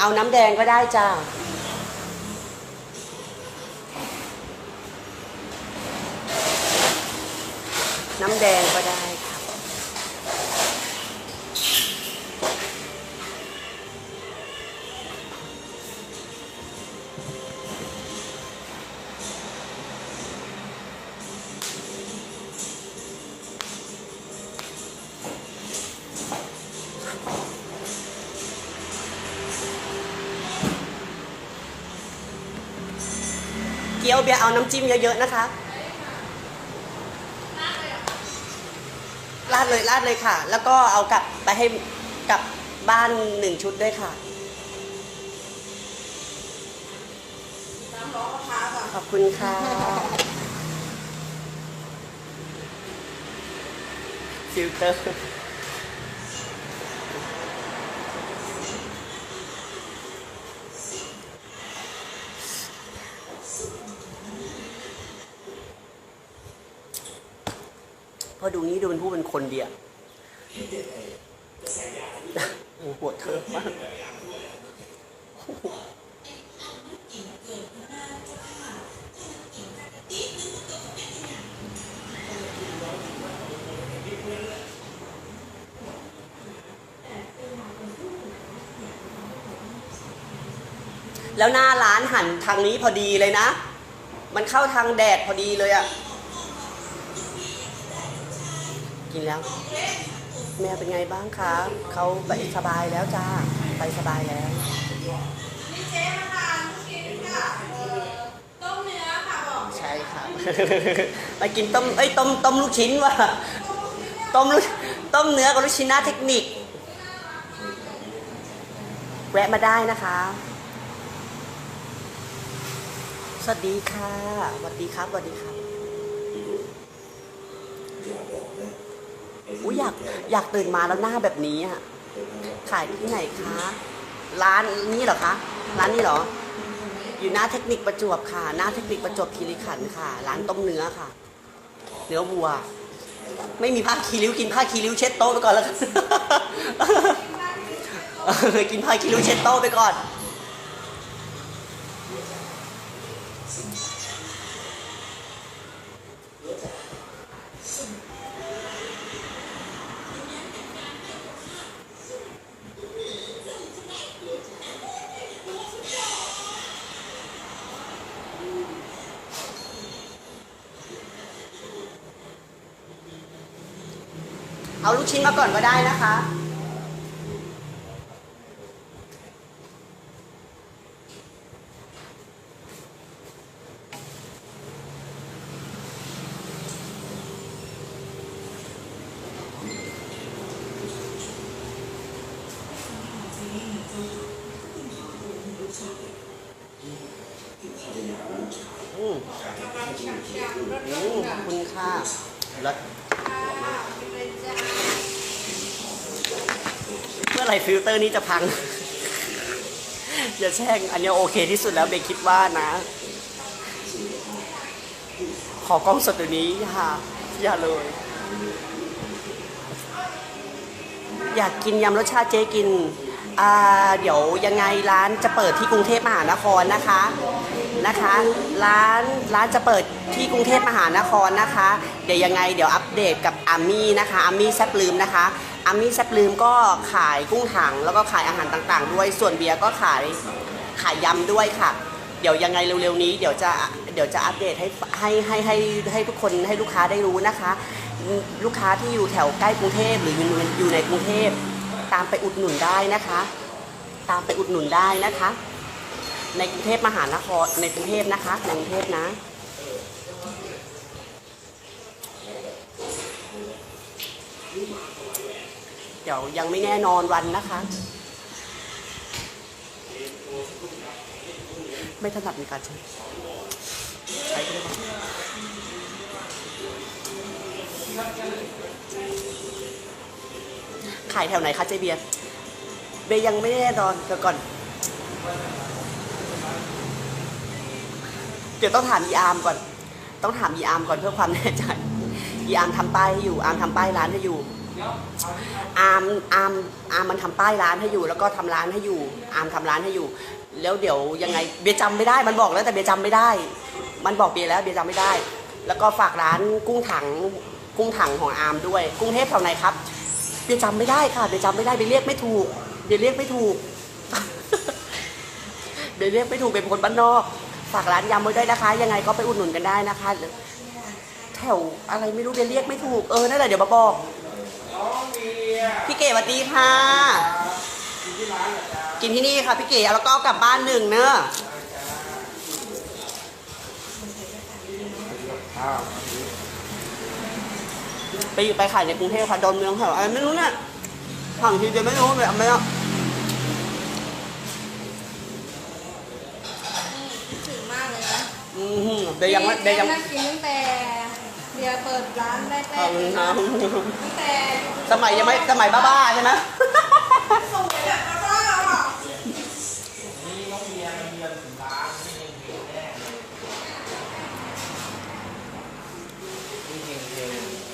เอาน้ำแดงก็ได้จ้า น้ำแดงก็ได้ เกี๊ยวเบียร์เอาน้ำจิ้มเยอะๆนะคะ ราดเลยราดเลยค่ะ แล้วก็เอากลับไปให้กลับบ้านหนึ่งชุดด้วยค่ะขอบคุณค่ะฟิลเตอร์ พอดูนี้ดูเป็นผู้เป็นคนเดียวโหปวดเธอมากแล้วหน้าร้านหันทางนี้พอดีเลยนะ มันเข้าทางแดดพอดีเลยอะ กินแล้ว แม่เป็นไงบ้างคะเขาไปสบายแล้วจ้า ไปสบายแล้วนี่เจ๊มาทานลูกชิ้นค่ะเอ่อต้มเนื้อค่ะบอกใช่ค่ะไปกินต้มเอ้ยต้มต้มลูกชิ้นว่ะต้มลูกต้มเนื้อกับลูกชิ้นหน้าเทคนิค แวะมาได้นะคะ สวัสดีค่ะสวัสดีครับสวัสดีครับ อุ้ยอยากอยากตื่นมาแล้วหน้าแบบนี้อะขายที่ไหนคะ ร้านนี้เหรอคะ ร้านนี้เหรอ อยู่หน้าเทคนิคประจวบค่ะ หน้าเทคนิคประจวบคีรีขันธ์ค่ะ ร้านต้มเนื้อค่ะ เนื้อวัว ไม่มีผ้าคีริ้วกินผ้าคีริ้วเช็ดโต๊ะไปก่อนแล้วกันกินผ้าคีริ้วเช็ดโต๊ะไปก่อน เอาลูกชิ้นมาก่อนก็ได้นะคะ อืมอืมขอบคุณค่ะรสเมื่ อไหร่ฟิลเตอร์นี้จะพัง อย่าแช่ง อันนี้โอเคที่สุดแล้วเบคิดว่านะ ขอกล้องสดตัวนี้อย่าอย่าเลย อยากกินยำรสชาติเจ๊กินอ่าเดี๋ยวยังไงร้านจะเปิดที่กรุงเทพมหานครนะคะนะคะ ร้านร้านจะเปิดที่กรุงเทพมหานครนะคะ เดี๋ยวยังไงเดี๋ยวอัปเดตกับ อามี่นะคะอามี่แซบลืมนะคะอามี่แซบลืมก็ขายกุ้งถังแล้วก็ขายอาหารต่างๆ ด้วยส่วนเบียร์ก็ขายขายยำด้วยค่ะ เดี๋ยวยังไงเร็วๆนี้เดี๋ยวจะเดี๋ยวจะอัปเดตให้ให้ให้ให้ให้ทุกคนให้ลูกค้าได้รู้นะคะ ลูกค้าที่อยู่แถวใกล้กรุงเทพหรืออยู่อยู่ในกรุงเทพตามไปอุดหนุนได้นะคะ ตามไปอุดหนุนได้นะคะ ในกรุงเทพมหานครในกรุงเทพนะคะในกรุงเทพนะ เดี๋ยวยังไม่แน่นอนวันนะคะ ไม่ถนัดในการใช้ใช้ก็ได้ขายแถวไหนคะเจเบียร์เบย์ยังไม่แน่นอนเดี๋ยวก่อน เดี๋ยวต้องถามอีอาร์มก่อน ต้องถามอีอาร์มก่อนเพื่อความแน่ใจ อีอาร์มทำป้ายให้อยู่อาร์มทำป้ายร้านให้อยู่อาร์มอาร์มอาร์มมันทำป้ายร้านให้อยู่ แล้วก็ทำร้านให้อยู่อาร์มทำร้านให้อยู่ แล้วเดี๋ยวยังไงเบียจำไม่ได้มันบอกแล้วแต่เบียจำไม่ได้ มันบอกเบียแล้วเบียจำไม่ได้ แล้วก็ฝากร้านกุ้งถังกุ้งถังของอาร์มด้วยกรุงเทพแถวไหนครับเบียจำไม่ได้ค่ะเบียจำไม่ได้เบียเรียกไม่ถูกเบียเรียกไม่ถูกเบียเรียกไม่ถูกเป็นคนบ้านนอกฝากร้านยำไว้ด้วยนะคะ ยังไงก็ไปอุดหนุนกันได้นะคะ แถวอะไรไม่รู้เบียร์เรียกไม่ถูก เออ นั่นแหละเดี๋ยวมาบอก พี่เก๋สวัสดีค่ะ กินที่นี่ค่ะพี่เก๋แล้วก็เอากลับบ้านหนึ่งเนอะไปอยู่ไปขายในกรุงเทพค่ะดอนเมืองแถวอะไรไม่รู้เนี่ยฝั่งทีเดียวไม่รู้เลยเอาไม่เอาคิดถึงมากเลยนะอือหือเดี๋ยวยังไม่เดี๋ยวยังนั่งกินตั้งแต่ เบียร์เปิดร้านแรกๆเอาเลยนะตั้งแต่สมัยยังไม่สมัยบ้าๆใช่ไหมสวยแบบบ้าๆอะ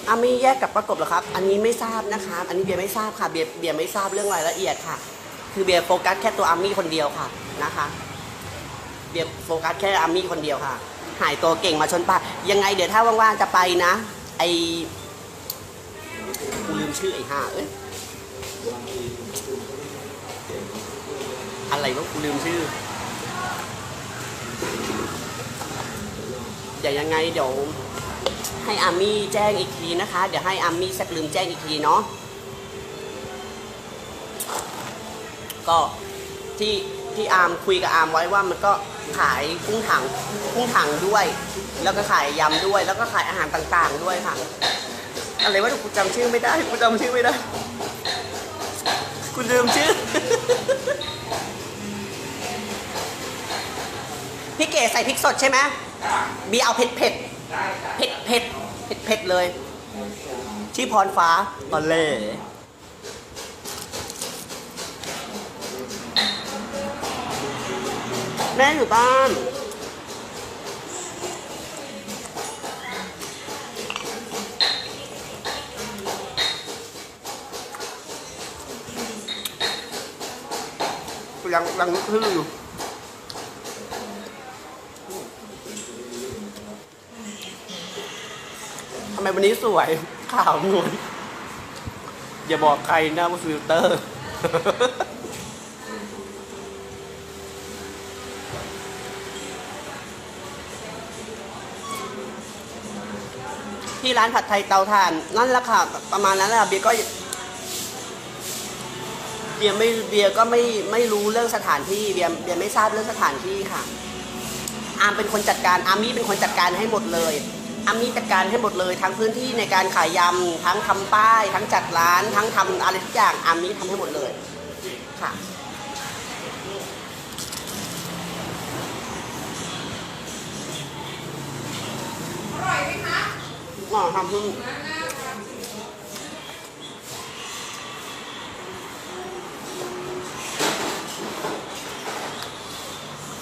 อามีแยกกับประกบเหรอครับ อันนี้ไม่ทราบนะคะ อันนี้เบียร์ไม่ทราบค่ะ เบียร์เบียร์ไม่ทราบเรื่องรายละเอียดค่ะ คือเบียร์โฟกัสแค่ตัวอามี่คนเดียวค่ะนะคะ เบียร์โฟกัสแค่อามี่คนเดียวค่ะ หายตัวเก่งมาชนป่ายังไงเดี๋ยวถ้าว่างๆจะไปนะ ไอกูลืมชื่อไอ้ห่าเอ้ยอะไรวะกูลืมชื่อเดี๋ยวยังไงเดี๋ยวให้อาร์มี่แจ้งอีกทีนะคะ เดี๋ยวให้อาร์มี่แซกลืมแจ้งอีกทีเนาะก็ที่ที่อาร์มคุยกับอาร์มไว้ว่ามันก็ ขายกุ้งถังกุ้งถังด้วย แล้วก็ขายยำด้วย แล้วก็ขายอาหารต่างๆด้วยค่ะ อะไรวะกูจำชื่อไม่ได้กูจำชื่อไม่ได้กูลืมชื่อ พี่เก๋ใส่พริกสดใช่ไหมบีเอาเผ็ดเผ็ดเผ็ดเผ็ดเผ็ดเผ็ดเลย ชื่อพรฟ้าตอนเล่ แม่อยู่บ้าน ยังยังทื่ออยู่ทำไมวันนี้สวยขาวนวลอย่าบอกใครนะว่าฟิลเตอร์ ที่ร้านผัดไทยเตาถ่าน นั่นแหละค่ะ ประมาณนั้นแหละเบียร์ก็เบียร์ไม่เบียร์ก็ไม่ไม่รู้เรื่องสถานที่เบียร์เบียร์ไม่ทราบเรื่องสถานที่ค่ะ อาร์มเป็นคนจัดการอาร์มี่เป็นคนจัดการให้หมดเลยอาร์มี่จัดการให้หมดเลย ทั้งพื้นที่ในการขายยำทั้งทำป้าย ทั้งจัดร้าน ทั้งทำอะไรทุกอย่างอาร์มี่ทำให้หมดเลยค่ะอร่อยไหมคะ ก็ทำเพิ่ง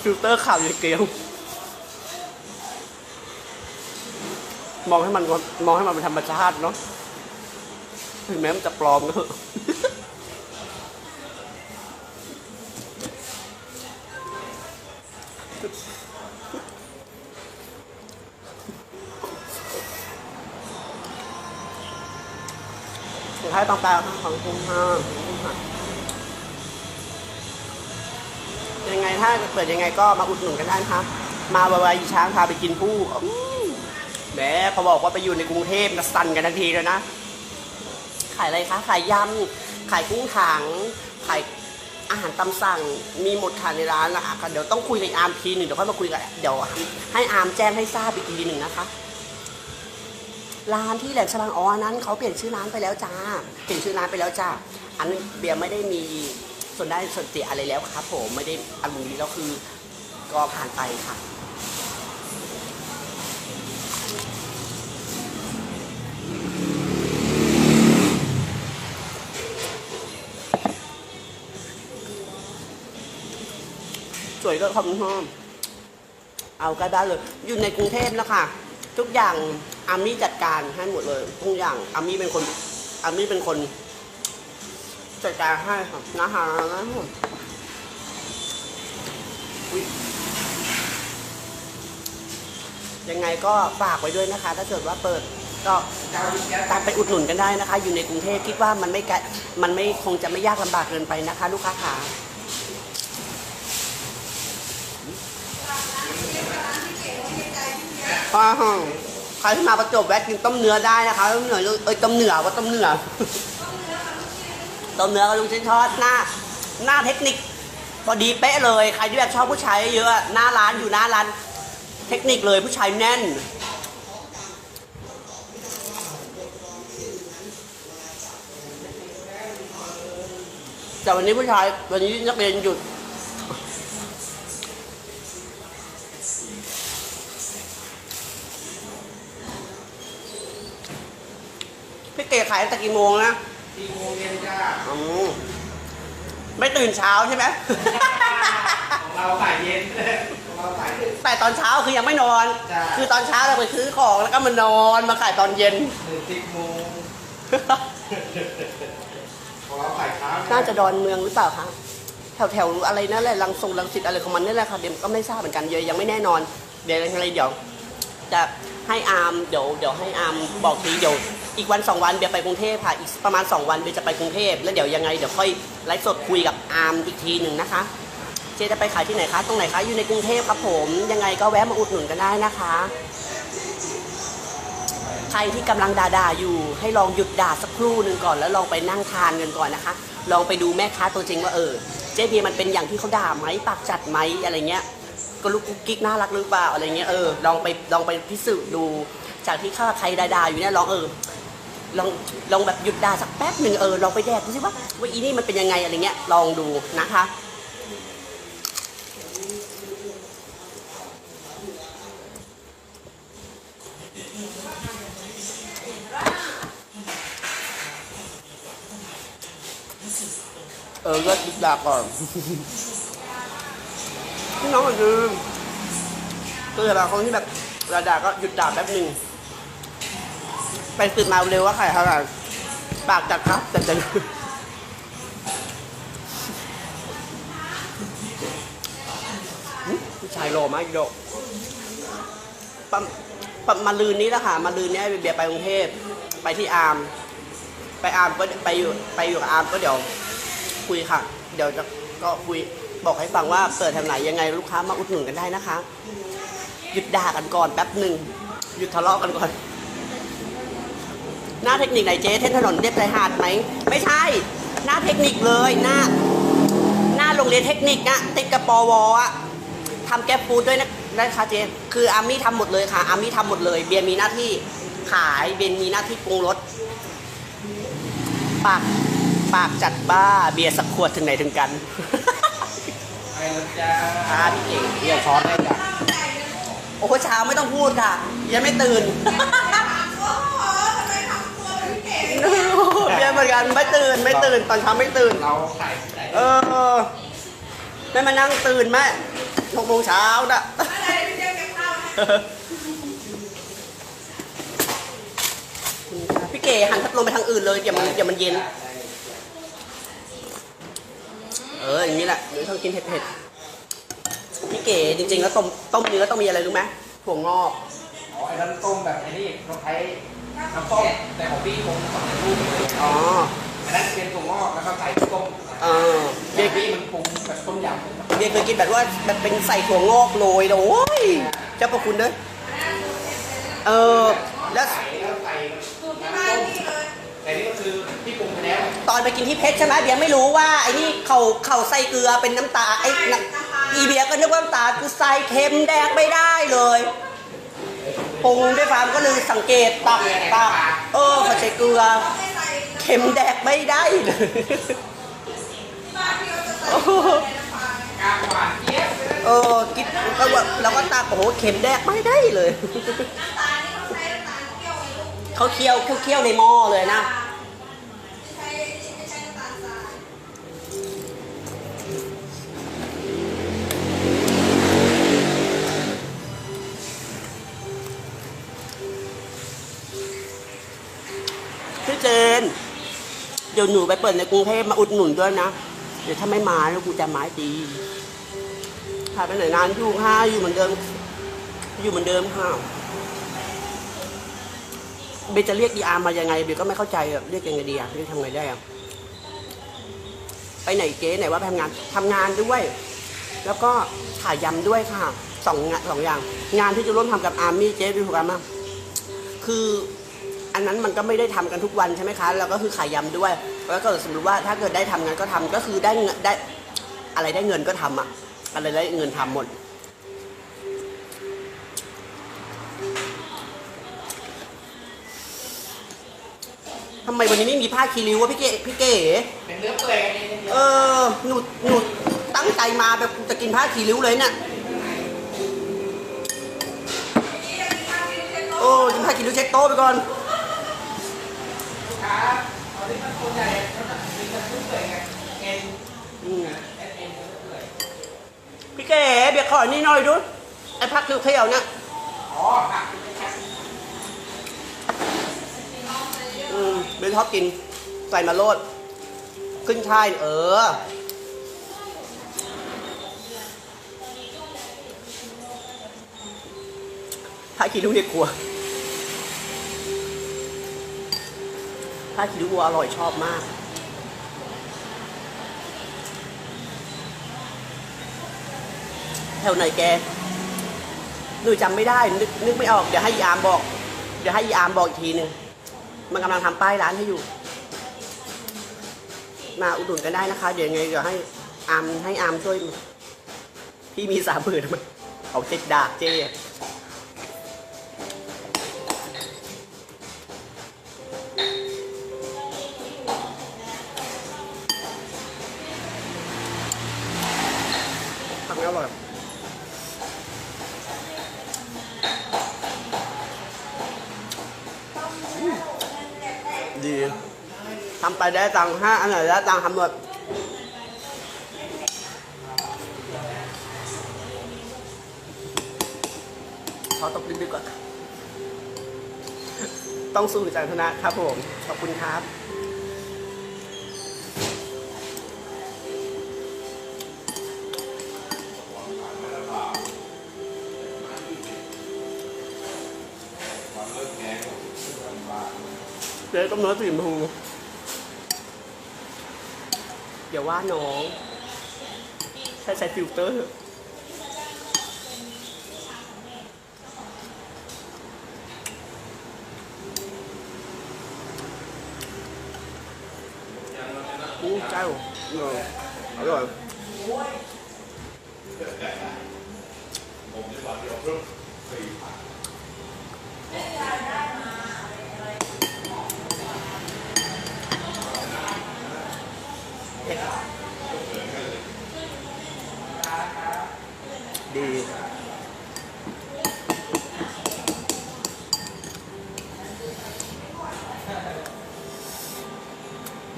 ฟิลเตอร์ข่าวอยู่เกลียว มองให้มันก่อนมองให้มันเป็นธรรมชาติเนาะถึงแม้มันจะปลอมก็เถอะ สุดท้ายต้องแปลของคุณห้ายังไงถ้าเปิดยังไงก็มาอุดหนุนกันได้นะคะมาบายช้างพาไปกินผู้แหมพอบอกว่าไปอยู่ในกรุงเทพนะสั่นกันทันทีเลยนะ ขายอะไรคะ ขายยำ ขายกุ้งถัง ขายอาหารตามสั่ง มีหมดค่ะในร้านละค่ะเดี๋ยวต้องคุยกับอาร์มทีหนึ่งเดี๋ยวค่อยมาคุยกับเดี๋ยวให้อาร์มแจ้งให้ทราบอีกทีหนึ่งนะคะ ร้านที่แหลมฉบังอ๋ออันนั้นเขาเปลี่ยนชื่อร้านไปแล้วจ้า เปลี่ยนชื่อร้านไปแล้วจ้า อันนี้เบียร์ไม่ได้มีส่วนได้ส่วนเสียอะไรแล้วครับผมไม่ได้อันนี้แล้วคือก็ผ่านไปค่ะ สวยก็ขอบคุณพ่อเอาก็ได้เลย อยู่ในกรุงเทพแล้วค่ะ ทุกอย่าง อามี่จัดการให้หมดเลยทุกอย่างอามี่เป็นคนอามี่เป็นคนจัดการให้ค่ะนะคะอุ๊ยยังไงก็ฝากไว้ด้วยนะคะ ถ้าเกิดว่าเปิดก็ตามไปอุดหนุนกันได้นะคะ อยู่ในกรุงเทพคิดว่ามันไม่ไกลมันไม่คงจะไม่ยากลำบากเกินไปนะคะ ลูกค้าขาป้าใครที่มาประจวบแวะกินต้มเนื้อได้นะคะต้มเนื้อเอ้ยต้มเนื้อว่าต้มเนื้อต้มเนื้อกับลูกชิ้นทอดหน้า หน้าเทคนิคพอดีเป๊ะเลยใครที่แบบชอบผู้ชายเยอะหน้าร้านอยู่หน้าร้าน เทคนิคเลยผู้ชายแน่นแต่วันนี้ผู้ชายวันนี้นักเรียนหยุด พี่เก๋ขายตั้งแต่กี่โมงนะสี่โมงเย็นจ้าอืมไม่ตื่นเช้าใช่ไหม ของเราขายเย็นของเราขายดึก แต่ตอนเช้าคือยังไม่นอน จ้ะ คือตอนเช้าเราไปซื้อของแล้วก็มานอนมาขายตอนเย็นหนึ่งสิบโมงของเราขายเช้าน่าจะดอนเมืองหรือเปล่าคะแถวแถวๆอะไรนั่นแหละลังทรงลังสิตอะไรของมันนี่แหละค่ะเดี๋ยวก็ไม่ทราบเหมือนกันเดี๋ยวยังไม่แน่นอน เดี๋ยวอะไรเดี๋ยวจะให้อาร์มเดี๋ยวเดี๋ยวให้อาร์มบอกทีเดี๋ยว อีกวันสองวันเบียร์ไปกรุงเทพค่ะ อีกประมาณสองวันเบียร์จะไปกรุงเทพแล้วเดี๋ยวยังไงเดี๋ยวค่อยไลฟ์สดคุยกับอาร์มอีกทีหนึ่งนะคะ เจ๊จะไปขายที่ไหนคะ ตรงไหนคะ อยู่ในกรุงเทพครับผม ยังไงก็แวะมาอุดหนุนกันได้นะคะ ใครที่กำลังด่าๆอยู่ ให้ลองหยุดด่าสักครู่หนึ่งก่อนแล้วลองไปนั่งทานกันก่อนนะคะ ลองไปดูแม่ค้าตัวจริงว่าเออ เจ๊เบียร์มันเป็นอย่างที่เขาด่าไหมปากจัดไหมอะไรเงี้ย ก็ลูกกุ๊กกิ๊กน่ารักหรือเปล่าอะไรเงี้ย เออ ลองไปลองไปพิสูจน์ดูจากที่ข้าใครด่าๆอยู่เนี่ยลองเออ ลองลองแบบหยุดด่าสักแป๊บหนึ่งเออลองไปแดกดูสิว่าว่าอีนี่มันเป็นยังไงอะไรเงี้ยลองดูนะคะ เออเลิกหยุดด่าก่อนพี่น้องอย่าลืมคือแบบคนที่แบบเวลาด่าก็หยุดด่าแป๊บหนึ่ง ไปสืบมาเร็วว่าใครเท่าไหร่ปากจัดครับแต่จะหึผู้ชายโลมากอีกโดปะปะมาลืนนี้แหละค่ะ มาลืนนี้เบียร์ไปกรุงเทพ ไปที่อาร์ม ไปอาร์มก็ไปอยู่ไปอยู่กับอาร์มก็เดี๋ยวคุยค่ะ เดี๋ยวจะก็คุยบอกให้ฟังว่าเปิดทางไหนยังไงลูกค้ามาอุดหนุนกันได้นะคะ หยุดด่ากันก่อนแป๊บหนึ่งหยุดทะเลาะกันก่อน หน้าเทคนิคไหนเจ๊เทนถนนเรียบชายหาดไหมไม่ใช่ หน้าเทคนิคเลยหน้า หน้าโรงเรียนเทคนิคอะติดกับปวอะทำแก๊ปฟูดด้วยนะนะคะเจ๊คืออาร์มี่ทำหมดเลยค่ะอาร์มี่ทำหมดเลย เบียร์มีหน้าที่ขายเบียร์มีหน้าที่ปรุงรสปากปากจัดบ้าเบียร์สักขวดถึงไหนถึงกันไปแล้วจ้าอ่าพี่เก่งเรียกช้อนได้จ้ะโอ้โหเช้าไม่ต้องพูดค่ะยังไม่ตื่น โอ้โหทำไมทำตัว เป็นเก๋เบียร์เหมือนกันไม่ตื่นไม่ตื่นตอนเช้าไม่ตื่น เราขายไหนเออไม่มานั่งตื่นแม่หกโมงเช้าน่ะพี่เก๋หันพัดลมไปทางอื่นเลยอย่ามันอย่ามันเย็น เอออย่างนี้แหละเดี๋ยวต้องกินเผ็ดๆพี่เก๋จริงๆแล้วต้มต้มเนื้อต้องมีอะไรรู้ไหมถั่วงอกอ๋อไอ้น้ำต้มแบบไอ้นี่เขาใช้ น้ำต้มแต่ของพี่ผมสอนรูปเลยอ๋ออันนั้นเป็นถั่วงอกแล้วก็ใส่ต้มเออเบียร์พี่มันปรุงแบบต้มยำเบียร์เคยกินแบบว่าแบบเป็นใส่ถั่วงอกโรยโอ้ยเจ้าประคุณเด้อเออแล้วใส่แล้วใส่สูตรที่บ้านนี่เลยแต่นี่ก็คือพี่ปรุงไปแล้วตอนไปกินที่เพชรใช่ไหมเบียร์ไม่รู้ว่าไอ้นี่เขาเขาใส่เกลือเป็นน้ำตาไอ้น้ำอีเบียร์ก็นึกว่าน้ำตาลกูใส่เค็มแดกไม่ได้เลย ปรุงด้วยความก็เลยสังเกตตักตักเออเขาใส่เกลือเค็มแดกไม่ได้เลยที่บ้านที่เราจะใส่ในน้ำปลากลางหวานเจี๊ยบเออกินก็ว่าเราก็ตักโอ้โหเค็มแดกไม่ได้เลยเขาเคี่ยวเขาเคี่ยวเขาเคี่ยวในหม้อเลยนะ เจน เดี๋ยวหนูไปเปิดในกรุงเทพมาอุดหนุนด้วยนะ เดี๋ยวถ้าไม่มาแล้วกูจะไม้ตีพาไปไหนนานอยู่ค่ะอยู่เหมือนเดิม อยู่เหมือนเดิมค่ะเบจะเรียกดีอาร์มายังไงเบก็ไม่เข้าใจอะเรียกยังไงดีอะเรียกทำไงได้อะไปไหนเจ๊ไหนว่าไปทำงานทำงานด้วย แล้วก็ขายยำด้วยค่ะสองสองอย่าง งานที่จะร่วมทำกับอาร์มี่เจ๊ดูถูกกันมั้งคือ อันนั้นมันก็ไม่ได้ทำกันทุกวันใช่ไหมคะแล้วก็คือขายยำด้วยแล้วก็สมมติว่าถ้าเกิดได้ทำงานก็ทำก็คือได้เงินได้อะไรได้เงินก็ทำอะอะไรได้เงินทำหมด ทำไมวันนี้ไม่มีผ้าคีริ้ววะพี่เก๋พี่เก๋เป็นเนื้อเปื่อยกันเองเออหนูหนูตั้งใจมาแบบจะกินผ้าคีริ้วเลยเนี่ยโอ้กินผ้าคีริ้วเช็คโต๊ะไปก่อน ครับเอาที่มันตัวใหญ่มันแบบมีกระตุ้นเปื่อยไงเอ็นอืมเอ็นเอ็นเนื้อเปื่อยพี่เก๋เบียร์ขอนี่หน่อยดูไอ้ผ้าเขียวๆเนี่ยอ๋อค่ะอืมเบยร์ชอบกินใส่มาโลด ขึ้นช่ายเออผ้าคีริ้วเนี่ยกลัว ผ้าคีริ้ววัวอร่อยชอบมาก แถวไหนแกหนูจำไม่ได้นึกนึกไม่ออก เดี๋ยวให้ยามบอก เดี๋ยวให้ยามบอกอีกทีหนึ่งมันกำลังทำป้ายร้านให้อยู่ มาอุดหนุนกันได้นะคะ เดี๋ยวไงเดี๋ยวให้อามให้อามช่วย พี่มีสามหมื่นมั้ยเอาเจ็ดดาบเจ๊ อร่อยดีทำไปได้ตังค์ห้าอันไหนได้ตังค์ทำหมดขอตบลิ้นดีกว่า ต้องสู้ใจชนะครับผม ขอบคุณครับ เจ๊ต้มเนื้อสีชมพูอย่าว่าน้องใช้ใช้ฟิลเตอร์อู้เจ้าเอออร่อย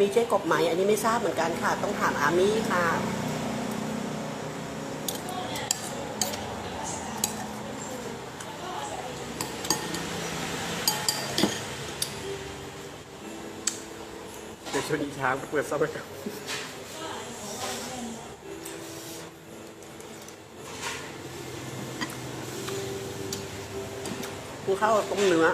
มีเจ๊กบไหมอันนี้ไม่ทราบเหมือนกันค่ะ ต้องถามอามี่ค่ะ เดี๋ยวชวนอีช้างไปเปิดซ่อมไปครับกูเข้าวต้มเนื้อ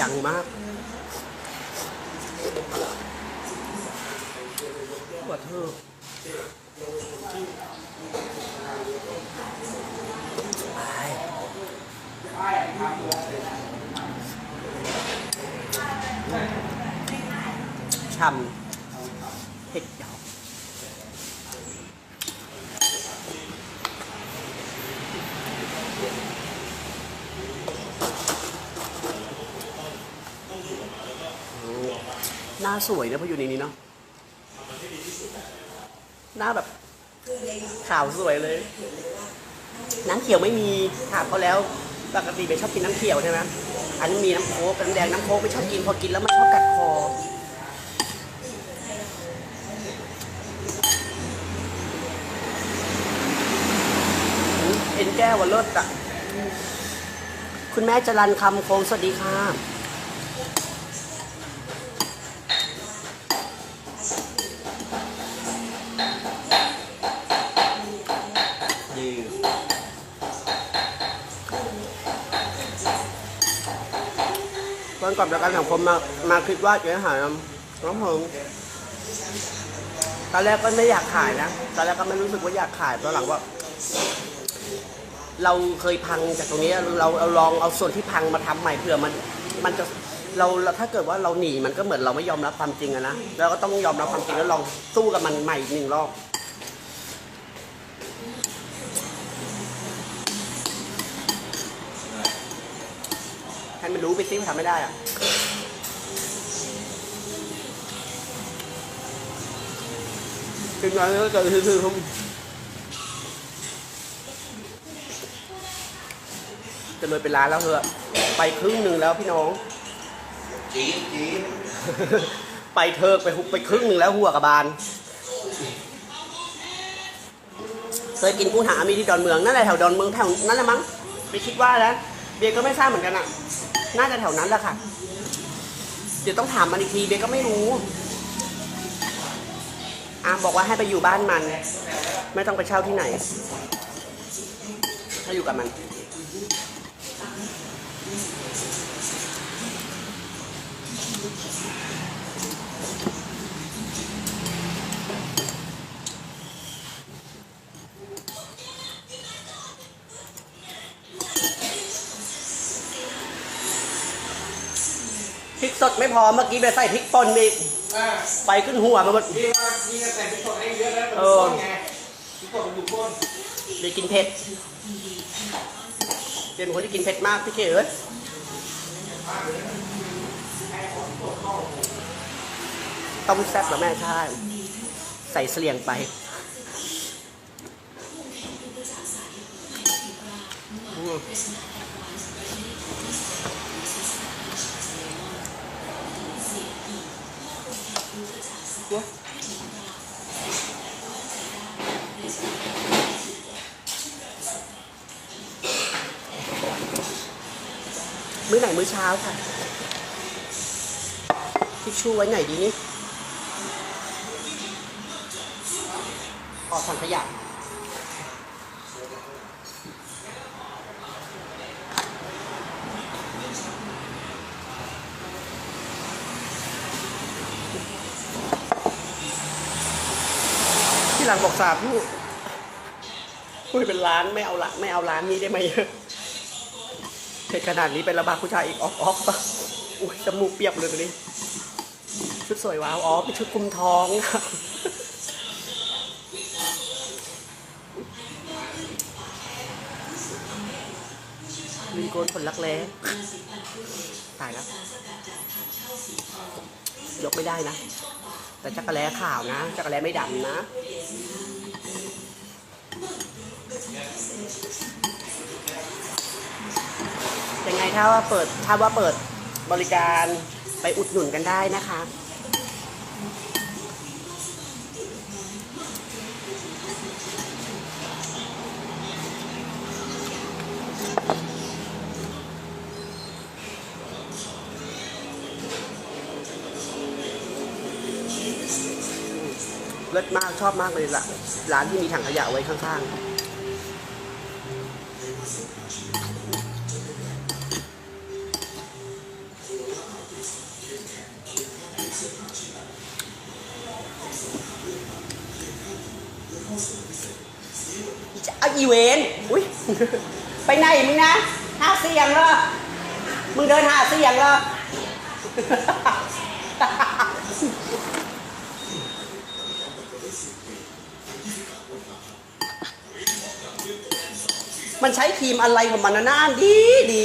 จังมากว่าเธอช่ำเผ็ดดอ น้าสวยนะเพราะอยู่ในนี้เนาะหน้าแบบขาวสวยเลยน้ำเขียวไม่มีถามเขาแล้วปกติไปชอบกินน้ำเขียวใช่ไหมอันนี้มีน้ำโค้กน้ำแดงน้ำโค้กไม่ชอบกินพอกินแล้วมันชอบกัดคอเอ็นแก้ววันเลิศอะ คุณแม่จรันคำโคงสวัสดีค่ะ ตอนก่อนประกันสังคมมามาคิดว่าจะหายน้ำน้ำผึ้งตอนแรกก็ไม่อยากขายนะตอนแรกก็ไม่รู้สึกว่าอยากขายตอนหลังว่า เราเคยพังจากตรงนี้เราเราลองเอาส่วนที่พังมาทำใหม่เผื่อมัน มันจะเราถ้าเกิดว่าเราหนีมันก็เหมือนเราไม่ยอมรับความจริงอะนะเราก็ต้องยอมรับความจริงแล้วลองสู้กับมันใหม่อีกหนึ่งรอบให้ มันรู้ไปซิว่าทำไม่ได้อะคือไงก็เกิดคือคือจะเลยเป็นร้านแล้วเถอะไปครึ่งหนึ่งแล้วพี่น้องจีดจีดไปเทิกไปหุบไปครึ่งหนึ่งแล้วหัวกับบานเคยกินกุ้งหางมีที่ดอนเมืองนั่นแหละแถวดอนเมืองแถวนั่นแหละมั้งไม่คิดว่านะเบียร์ก็ไม่ทราบเหมือนกันอะ น่าจะแถวนั้นแหละค่ะ เดี๋ยวต้องถามมันอีกทีเบก็ไม่รู้อาบอกว่าให้ไปอยู่บ้านมัน ไม่ต้องไปเช่าที่ไหนให้อยู่กับมัน ไม่พอเมื่อกี้ไปใส่พริกป่นอีกอ่าไปขึ้นหัวมาหมด พี่ว่าพี่ก็แต่งเป็นคนให้เยอะแล้วมันเอดูอก้นไงพี่กดมันดูก้นเดี๋ยวกินเผ็ดเดี๋ยวเป็นคนที่กินเผ็ดมากพี่เขยเอ้ยต้มแซ่บเหรอแม่ใช่ใส่เสลียงไป อืม มื้อไหนมื้อเช้าค่ะทิชชู่ไว้ไหนดีนี่ออกถังขยะที่หลังบอกสาบผู้พูดเป็นร้านไม่เอาละไม่เอาร้านนี้ได้ไหมเผ็ดขนาดนี้เป็นระบาดผู้ชายอีกออกออกปะอุ้ยจมูกเปียกเลยตอนนี้ชุดสวยว้าวอ๋อเป็นชุดคุมท้องมีโกนผลลักแร้ตายแล้วยกไม่ได้นะ แต่จักรแล้ขาวนะจักรแล้ไม่ดำนะ ยังไงถ้าว่าเปิดถ้าว่าเปิดบริการไปอุดหนุนกันได้นะคะ เลิศมากชอบมากเลยล่ะร้านที่มีถังขยะไว้ข้างๆ อาอีเวนต์อุ้ยไปไหนมึงนะหาเสียงเหรอมึงเดินหาเสียงเหรอมันใช้ครีมอะไรของมันนะหน้าดีดี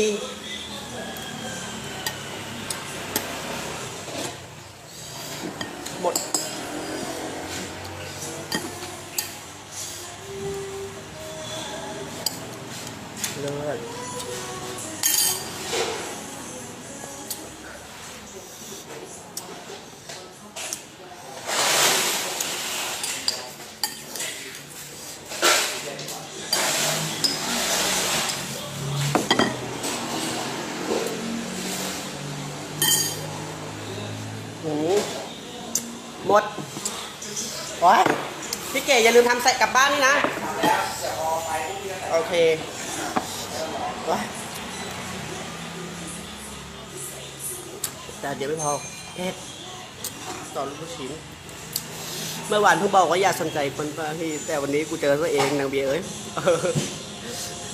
หมดโอ้ยพี่เก๋อย่าลืมทำใส่กลับบ้านนี่นะแล้วเดี๋ยวพอไปโอเคแต่เดี๋ยวไม่พอเผ็ดต่อลูกชิ้นเมื่อวานเพิ่งบอกว่าอย่าสนใจคนที่แต่วันนี้กูเจอตัวเองนางเบียเอ้ย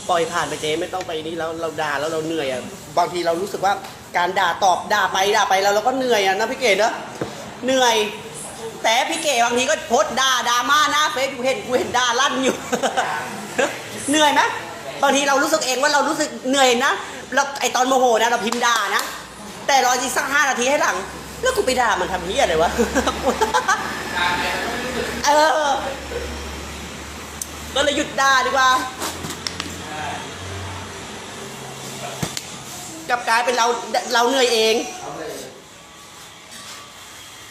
ปล่อยผ่านไปเจ๊ไม่ต้องไปนี่แล้วเราด่าแล้วเราเหนื่อยอะบางทีเรารู้สึกว่าการด่าตอบด่าไปด่าไปแล้วเราก็เหนื่อยอะนะพี่เก๋เนอะเหนื่อย แต่พี่เก๋บางทีก็โพสต์ด่าดราม่าหน้าเฟซกูเห็นกูเห็นด่าลั่นอยู่ เหนื่อยไหมบางทีเรารู้สึกเองว่าเรารู้สึกเหนื่อยนะแล้วไอตอนโมโหนะเราพิมพ์ด่านะ แต่รออีกสักห้านาทีให้หลัง แล้วกูไปด่ามันทำเหี้ยอะไรวะเออก็เลยหยุดด่าดีกว่ากลับกลายเป็นเราเราเหนื่อยเอง เอาเลย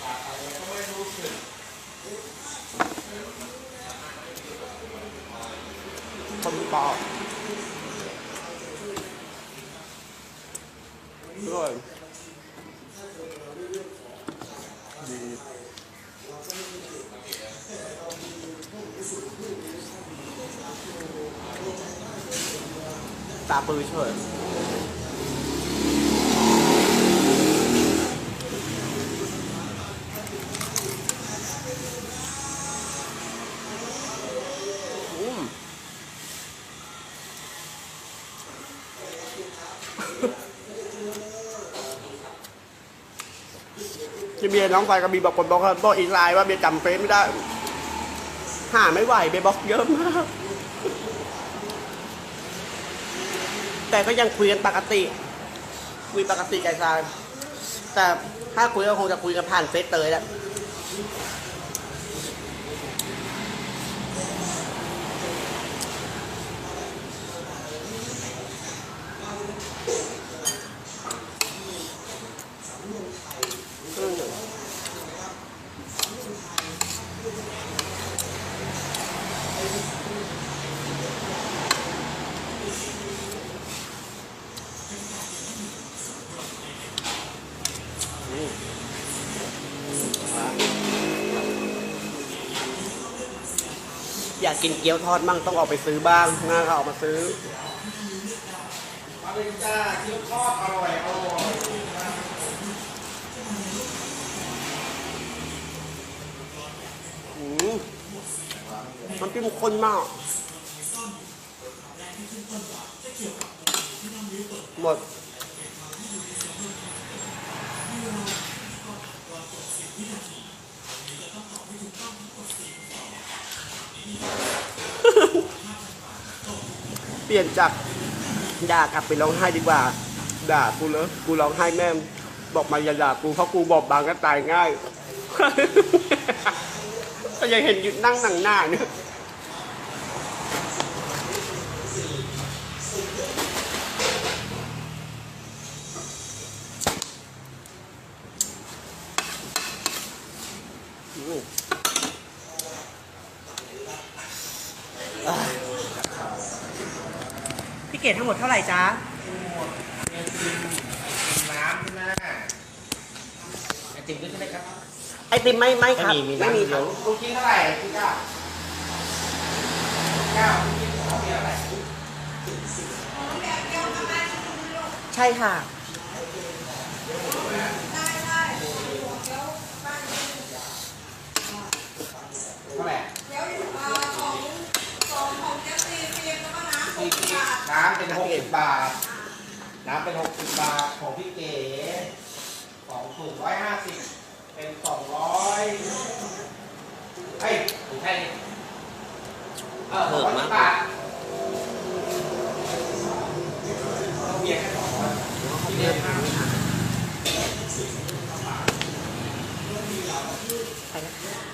ปากอะไรก็ไม่รู้สึก คนปอกด้ว บียร์น้องไฟกับบีบอกคนบอกว่าบอกอีกไลน์ว่าเบียร์จำเฟซไม่ได้ หาไม่ไหวเบียร์บล็อกเยอะมาก แต่ก็ยังคุยกันปกติ คุยปกติไกลซายแต่ถ้าคุยก็คงจะคุยกันผ่านเฟซเตยแหละอืมอ ยวทอดมั่งต้องออกไปซื้อบ้างน้าเขาออกมาซื้อมาเลยจ้าเกี๊ยวทอดอร่อยอร่อยอืมน้ำจิ้มข้นมาก หมด เปลี่ยนจากด่ากลับไปร้องไห้ดีกว่า ด่ากูเลยกูร้องไห้แม่บอกมาอย่าด่ากูเพราะกูบอบบางก็ตายง่าย ก็ยังเห็นหยุดนั่งหนังหน้าเนี่ย พี่เกดทั้งหมดเท่าไหร่จ๊ะน้ำใช่ไหมไอติมด้วยใช่ไหมครับไอติมไม่ไม่ครับไม่มีมีไม่น้ำมีเดี๋ยวลูกชิ้นเท่าไหร่พี่เก้าเก้าลูกชิ้นของพี่เท่าไหร่ใช่ค่ะเท่าไหร่ น้ำเป็นหกสิบบาท น้ำเป็นหกสิบบาทของพี่เก๋ของถูกร้อยห้าสิบเป็นสองร้อยเฮ้ยถูกแค่นี้เออเพิ่สองมร้อยมากบาทเราเบียร์แค่สองร้อยพี่เบียร์ห้าสิบไปแล้ว